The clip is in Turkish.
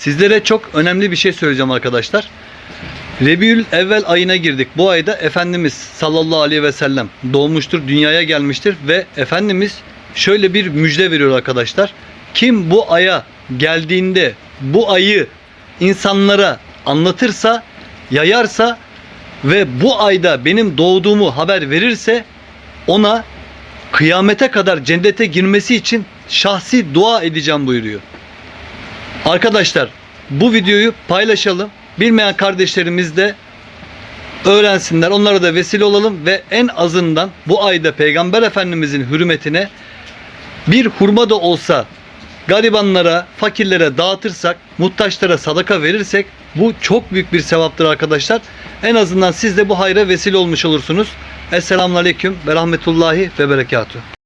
Sizlere çok önemli bir şey söyleyeceğim arkadaşlar. Rebiül evvel ayına girdik. Bu ayda Efendimiz sallallahu aleyhi ve sellem doğmuştur, dünyaya gelmiştir ve Efendimiz şöyle bir müjde veriyor arkadaşlar. Kim bu aya geldiğinde bu ayı insanlara anlatırsa, yayarsa ve bu ayda benim doğduğumu haber verirse ona kıyamete kadar cennete girmesi için şahsi dua edeceğim buyuruyor. Arkadaşlar bu videoyu paylaşalım. Bilmeyen kardeşlerimiz de öğrensinler. Onlara da vesile olalım ve en azından bu ayda Peygamber Efendimizin hürmetine bir hurma da olsa garibanlara, fakirlere dağıtırsak, muhtaçlara sadaka verirsek bu çok büyük bir sevaptır arkadaşlar. En azından siz de bu hayra vesile olmuş olursunuz. Esselamun Aleyküm ve Rahmetullahi ve Berekatuhu.